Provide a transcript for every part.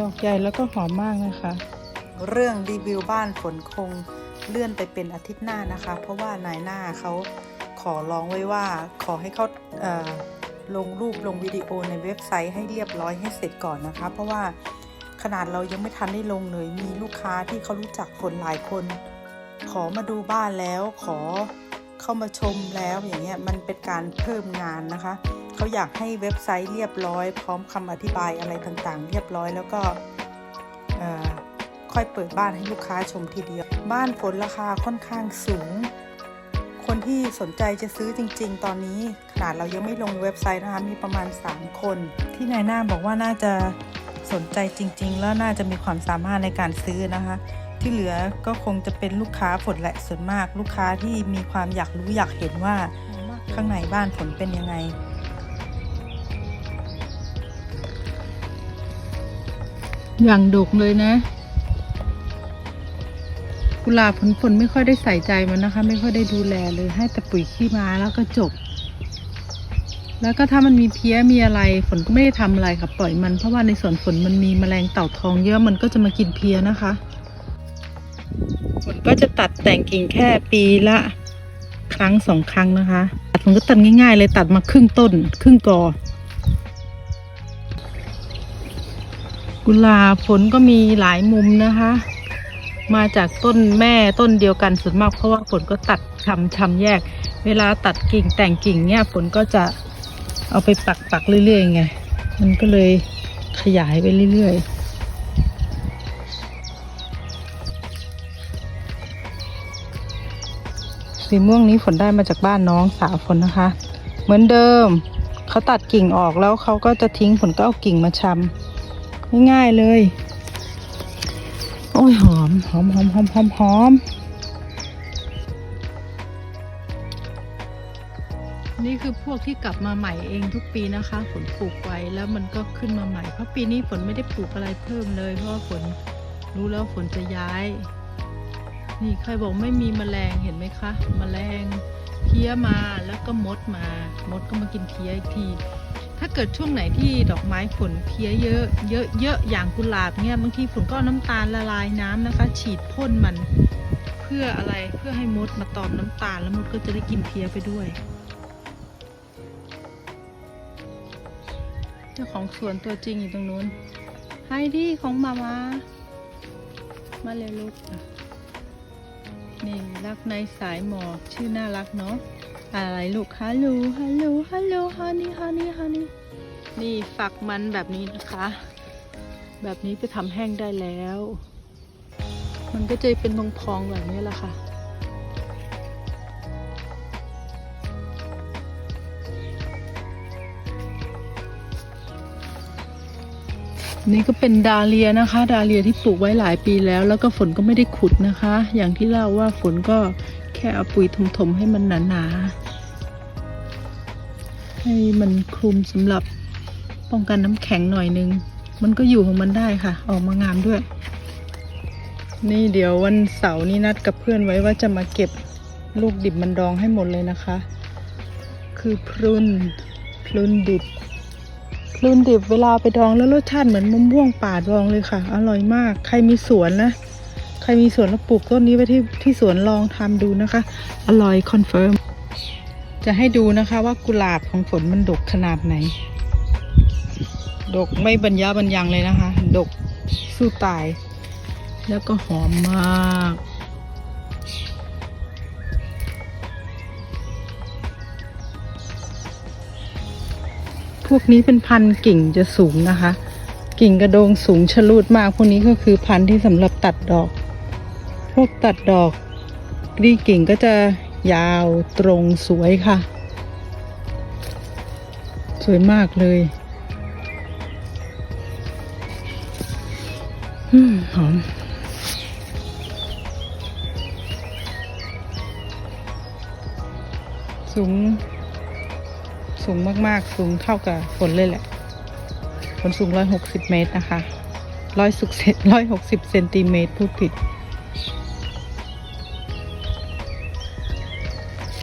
ดอกใหญ่แล้วก็หอมมากนะคะ เรื่องรีวิวบ้านฝนคงเลื่อนไปเป็นอาทิตย์หน้านะคะ เพราะว่านายหน้าเขาขอร้องไว้ว่าขอให้เขาเลงรูปลงวิดีโอในเว็บไซต์ให้เรียบร้อยให้เสร็จก่อนนะคะ เพราะว่าขนาดเรายังไม่ทันได้ลงเลยมีลูกค้าที่เขารู้จักฝนหลายคน ขอมาดูบ้านแล้วขอเข้ามาชมแล้วอย่างเงี้ยมันเป็นการเพิ่มงานนะคะ เขาอยากให้เว็บไซต์เรียบร้อย พร้อมคำอธิบายอะไรต่างๆ เรียบร้อยแล้วก็ค่อยเปิดบ้านให้ลูกค้าชมทีเดียว บ้านฝนราคาค่อนข้างสูง คนที่สนใจจะซื้อจริง ๆ ตอนนี้ขนาดเรายังไม่ลงเว็บไซต์นะคะมีประมาณ 3 คน ที่นายหน้าบอกว่าน่าจะสนใจจริง ๆ แล้วน่าจะมีความสามารถในการซื้อนะคะ ที่เหลือก็คงจะเป็นลูกค้าฝนแหละส่วนมาก ลูกค้าที่มีความอยากรู้อยากเห็นว่าข้างในบ้านฝนเป็นยังไง อย่างดกเลยนะ กุหลาบผลผลไม่ค่อยได้ใส่ใจมันนะคะ ไม่ค่อยได้ดูแลเลยให้แต่ปุ๋ยขี้ม้าแล้วก็จบ แล้วก็ถ้ามันมีเพี้ยมีอะไรฝนก็ไม่ได้ทำอะไรค่ะปล่อยมันเพราะว่าในสวนฝนมันมีแมลงเต่าทองเยอะมันก็จะมากินเพี้ยนะคะฝนก็จะตัดแต่งกิ่งแค่ปีละครั้งสองครั้งนะคะ ตัดฝนก็ตัดง่ายๆ เลยตัดมาครึ่งต้น ครึ่งกอ กุหลาบผลก็มีหลายมุมนะคะ มาจากต้นแม่ต้นเดียวกันส่วนมากเพราะว่าฝนก็ตัดชำชำแยก เวลาตัดกิ่งแต่งกิ่งเนี่ยฝนก็จะเอาไปปักปักเรื่อยๆไงมันก็เลยขยายไปเรื่อยๆสีม่วงนี้ฝนได้มาจากบ้านน้องสาวฝนนะคะ เหมือนเดิม เขาตัดกิ่งออกแล้วเขาก็จะทิ้งฝนก็เอากิ่งมาชำ ง่ายๆเลย โอ้ยหอมหอมหอมหอมหอมหอมนี่คือพวกที่กลับมาใหม่เองทุกปีนะคะฝนปลูกไว้แล้วมันก็ขึ้นมาใหม่ เพราะปีนี้ฝนไม่ได้ปลูกอะไรเพิ่มเลย เพราะว่าฝนรู้แล้วฝนจะย้าย นี่ใครบอกไม่มีแมลงเห็นไหมคะ แมลงเพี้ยมาแล้วก็มดมา มดก็มากินเพี้ยอีกทีาเกิดช่วงไหนที่ดอกไม้ฝนเพี้ยเยอะ เยอะเยอย่างกุหลาบเนี่ยบางทีฝนก็น้ำตาลละลายน้ำนะคะ ฉีดพ่นมัน เพื่ออะไรเพื่อให้มดมาตอมน้ำตาลแล้วมดก็จะได้กินเพี้ยไปด้วยเจ้าของสวนตัวจริงอยู่ตรงนู้นไฮดี้ของมามามาเร็วลูกนี่รักในสายหมอกชื่อน่ารักเนาะ อะไรลูกฮัลโหลฮัลโหลฮัลโหลฮันนี่ฮันนี่ฮันนี่นี่ฝักมันแบบนี้นะคะ แบบนี้ไปทำแห้งได้แล้ว มันก็จะเป็นพองๆแบบนี้แหละค่ะนี่ก็เป็นดาเลียนะคะ ดาเลียที่ปลูกไว้หลายปีแล้ว แล้วก็ฝนก็ไม่ได้ขุดนะคะ อย่างที่เล่าว่าฝนก็ แค่เอาปุ๋ยถมๆให้มันหนาๆ ให้มันคลุมสำหรับป้องกันน้ำแข็งหน่อยนึง มันก็อยู่ของมันได้ค่ะ ออกมางามด้วย นี่เดี๋ยววันเสาร์นี้นัดกับเพื่อนไว้ว่าจะมาเก็บลูกดิบมันดองให้หมดเลยนะคะ คือพรุนพรุนดิบพลุนดิบเวลาไปดองแล้วรสชาติเหมือนมะม่วงป่าดองเลยค่ะ อร่อยมาก ใครมีสวนนะ ครมีสวนแล้วปลูกต้นนี้ไว้ที่ที่สวนลองทำดูนะคะ อร่อยคอนเฟิร์ม จะให้ดูนะคะว่ากุหลาบของฝนมันดกขนาดไหน ดกไม่บรรยาบรรยังเลยนะคะ ดกสู้ตาย แล้วก็หอมมากพวกนี้เป็นพันธุ์กิ่งจะสูงนะคะ กิ่งกระโดงสูงชะลูดมาก พวกนี้ก็คือพันธุ์ที่สำหรับตัดดอก พวกตัดดอกนี่กิ่งก็จะยาวตรงสวยค่ะ สวยมากเลยอืมหอมสูง สูงมาก ๆ สูงเท่ากับฝนเลยแหละฝนสูง 160 เมตรนะคะร้อยสุกเซร้อยหกสิบเซนติเมตรพูดผิด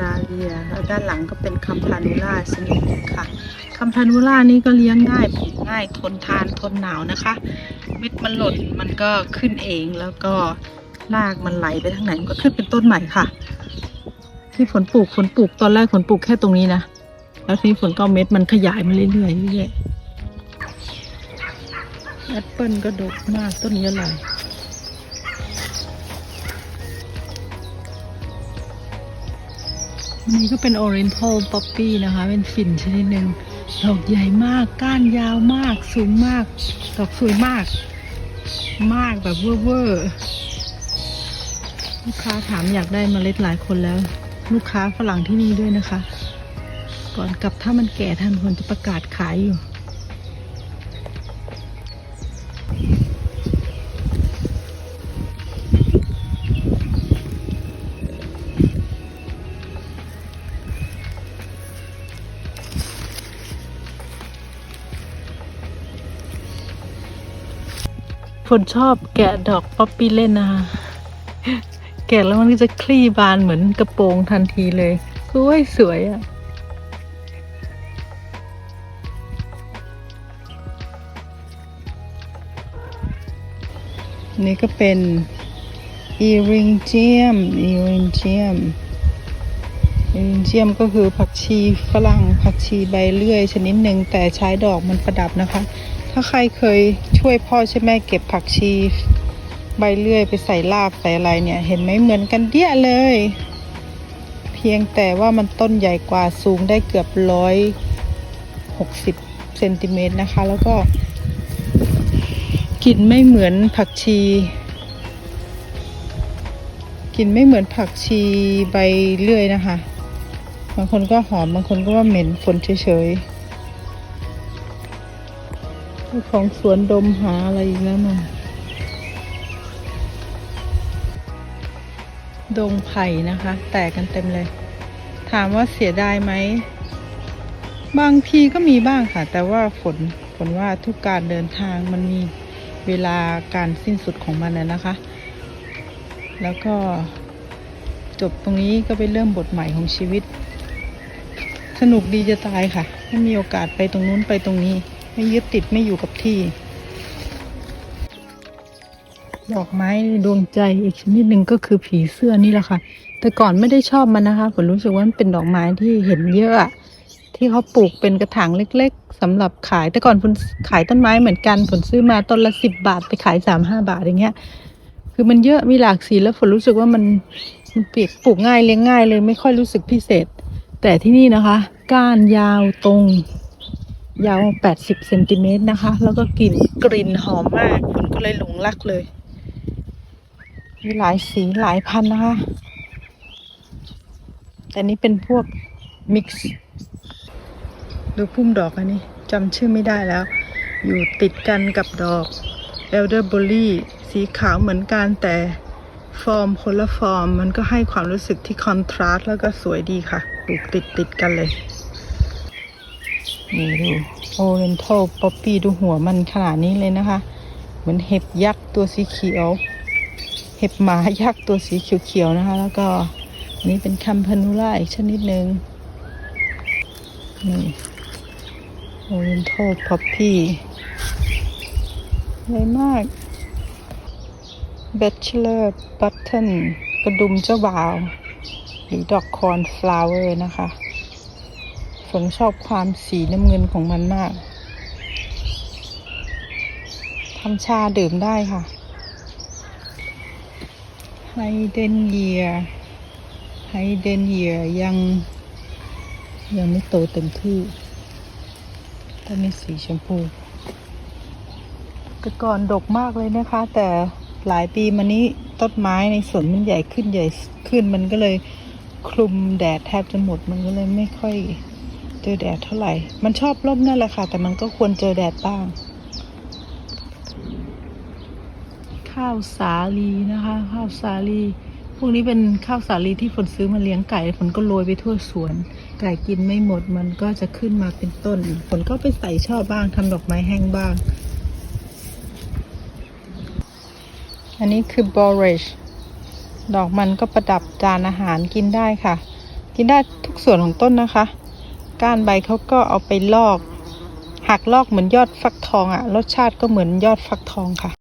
ดาเลียแล้วด้านหลังก็เป็นคัมพานูล่าชนิดหนึ่งค่ะคัมพานูล่านี่ก็เลี้ยงง่ายปลูกง่ายทนทานทนหนาวนะคะ เม็ดมันหล่นมันก็ขึ้นเองแล้วก็รากมันไหลไปทางไหนมันก็ขึ้นเป็นต้นใหม่ค่ะ ที่ฝนปลูกฝนปลูกตอนแรกฝนปลูกแค่ตรงนี้นะแล้วทีนี้ฝนก็เม็ดมันขยายมาเรื่อยๆเรื่อยๆแอปเปิลก็ดกมากต้นนี้อร่อย อันนี้ก็เป็น Oriental Poppy นะคะ เป็นฝิ่นชนิดหนึ่งดอกใหญ่มาก ก้านยาวมาก สูงมาก ดอกสวยมาก มากแบบเวอร์เวอร์ลูกค้าถามอยากได้เมล็ดหลายคนแล้ว ลูกค้าฝรั่งที่นี่ด้วยนะคะ ก่อนกลับถ้ามันแก่ทันคนจะประกาศขายอยู่ ฝนชอบแกะดอกป๊อปปี้เล่นนะคะ แกะแล้วมันก็จะคลี่บานเหมือนกระโปรงทันทีเลยสวยสวยอะ่ะนี่ก็เป็นอีริงเจียมอีริงเจียมอีริงเจียมก็คือผักชีฝรั่งผักชีใบเลื่อยชนิดหนึ่งแต่ใช้ดอกมันประดับนะคะ ถ้าใครเคยช่วยพ่อใช่ไหมเก็บผักชี ใบเลื่อยไปใส่ลาบใส่อะไรเนี่ย เห็นไหมเหมือนกันเดี้ยเลย เพียงแต่ว่ามันต้นใหญ่กว่าสูงได้เกือบร้อยหกสิบเซนติเมตรนะคะ แล้วก็กลิ่นไม่เหมือนผักชีกลิ่นไม่เหมือนผักชีใบเลื่อยนะคะ บางคนก็หอม บางคนก็ว่าเหม็นฝนเฉยๆ ของสวนดมหาอะไรอีกแล้วมั้งดงไผ่นะคะ แตกกันเต็มเลย ถามว่าเสียดายไหม บางทีก็มีบ้างค่ะ แต่ว่าฝนฝนว่าทุกการเดินทางมันมีเวลาการสิ้นสุดของมันนะนะคะ แล้วก็จบตรงนี้ก็ไปเริ่มบทใหม่ของชีวิต สนุกดีจะตายค่ะ ถ้ามีโอกาสไปตรงนู้นไปตรงนี้ ไม่ยึดติดไม่อยู่กับที่ ดอกไม้ดวงใจอีกชนิดหนึ่งก็คือผีเสื้อนี่แหละค่ะ แต่ก่อนไม่ได้ชอบมันนะคะผมรู้สึกว่ามันเป็นดอกไม้ที่เห็นเยอะที่เขาปลูกเป็นกระถางเล็ก ๆสำหรับขาย แต่ก่อนผลขายต้นไม้เหมือนกันผลซื้อมาต้นละสิบบาท ไปขายสามห้าบาทอย่างเงี้ย คือมันเยอะมีหลากสีแล้วฝนรู้สึกว่ามันมันเปียกปลูกง่ายเลี้ยงง่ายเลยไม่ค่อยรู้สึกพิเศษ แต่ที่นี่นะคะ ก้านยาวตรง ยาว 80 เซนติเมตรนะคะ แล้วก็กลิ่นกลิ่นหอมมากฝนก็เลยหลงรักเลย มีหลายสีหลายพันนะคะ แต่นี้เป็นพวกมิกซ์ ดูพุ่มดอกอันนี้จำชื่อไม่ได้แล้ว อยู่ติดกันกับดอก elderberry สีขาวเหมือนกันแต่ฟอร์มคนละฟอร์ม มันก็ให้ความรู้สึกที่คอนทราสต์แล้วก็สวยดีค่ะ ปลูกติดติดกันเลย นี่ดู Oriental Poppy ดูหัวมันขนาดนี้เลยนะคะ เหมือนเห็บยักษ์ตัวสีเขียว เห็บหมายักษ์ตัวสีเขียวๆนะคะ แล้วก็นนี้เป็นคัมพานูล่าอีกชนิดหนึ่งนี่ Oriental Poppy ใหญ่มาก Bachelor Button กระดุมเจ้าบ่าว หรือดอกคอนฟลาวเวอร์นะคะ ฝนชอบความสีน้ำเงินของมันมากทำชาดื่มได้ค่ะไฮเดนเยียไฮเดนเยียยัง ยังไม่โตเต็มที่ต้นนี้สีชมพูแต่ก่อนดกมากเลยนะคะ แต่หลายปีมานี้ต้นไม้ในสวนมันใหญ่ขึ้นใหญ่ขึ้นมันก็เลยคลุมแดดแทบจะหมดมันก็เลยไม่ค่อย เจอแดดเท่าไหร่ มันชอบร่มนั่นแหละค่ะ แต่มันก็ควรเจอแดดบ้าง ข้าวสาลีนะคะ ข้าวสาลี พวกนี้เป็นข้าวสาลีที่ฝนซื้อมาเลี้ยงไก่ฝนก็โรยไปทั่วสวน ไก่กินไม่หมดมันก็จะขึ้นมาเป็นต้นฝนก็ไปใส่ช่อบ้างทำดอกไม้แห้งบ้าง อันนี้คือบอริชดอกมันก็ประดับจานอาหารกินได้ค่ะ กินได้ทุกส่วนของต้นนะคะ ก้านใบเขาก็เอาไปลอกหักลอกเหมือนยอดฟักทองอะรสชาติก็เหมือนยอดฟักทองค่ะ